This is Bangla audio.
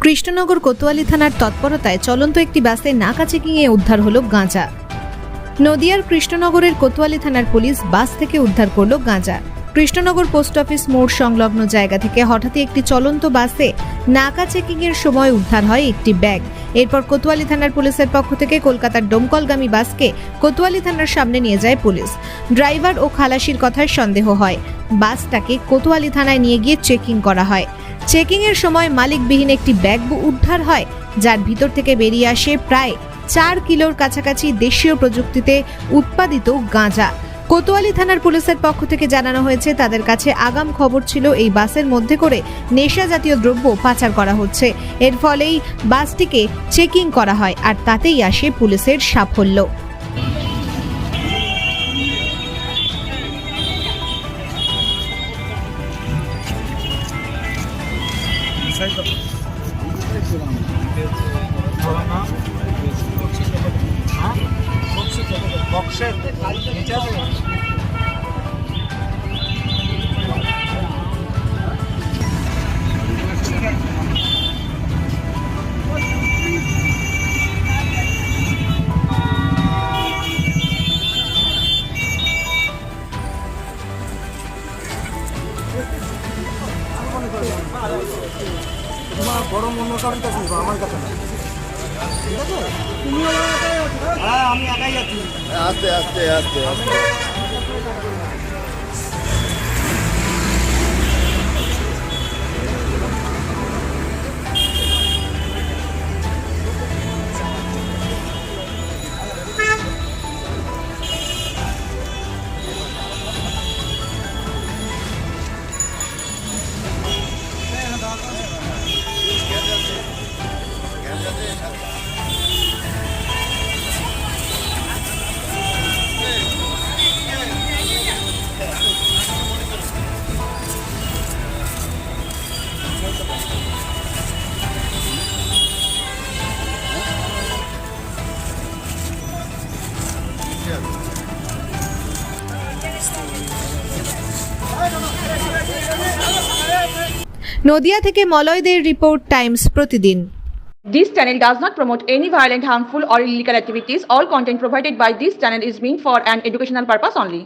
কৃষ্ণনগর কোতোয়ালি থানার তৎপরতায় চলন্ত একটি বাসে নাকা চেকিংয়ে উদ্ধার হলো গাঁজা। নদিয়ার কৃষ্ণনগরের কোতোয়ালি থানার পুলিশ বাস থেকে উদ্ধার করল গাঁজা। কৃষ্ণনগর পোস্ট অফিস মোড় সংলগ্ন জায়গা থেকে হঠাৎই একটি চলন্ত বাসে নাকা চেকিংয়ের সময় উদ্ধার হয় একটি ব্যাগ। এরপর কোতোয়ালি থানার পুলিশের পক্ষ থেকে কলকাতার ডোমকলগামী বাসকে কোতোয়ালি থানার সামনে নিয়ে যায় পুলিশ। ড্রাইভার ও খালাসির কথায় সন্দেহ হয়। বাসটাকে কোতোয়ালি থানায় নিয়ে গিয়ে চেকিং করা হয়। চেকিং এর সময় মালিকবিহীন একটি ব্যাগ উদ্ধার হয়, যার ভিতর থেকে বেরিয়ে আসে প্রায় চার কিলোর কাছাকাছি দেশীয় প্রযুক্তিতে উৎপাদিত গাঁজা। কোতোয়ালি থানার পুলিশের পক্ষ থেকে জানানো হয়েছে, তাদের কাছে আগাম খবর ছিল এই বাসের মধ্যে করে নেশা জাতীয় দ্রব্য পাচার করা হচ্ছে। এর ফলেই বাসটিকে চেকিং করা হয়, আর তাতেই আসে পুলিশের সাফল্য। বক্সের নিচে আছে তোমার বড় অন্য কারণ কাছে আমার কাছে না। ঠিক আছে? তুমিও হ্যাঁ আমি একাই যাচ্ছি। আস্তে আস্তে আস্তে আস্তে। নদিয়া থেকে মলয়দের report Times Pratidin This channel does not promote any violent, harmful, or illegal activities. All content provided by this channel is meant for an educational purpose only.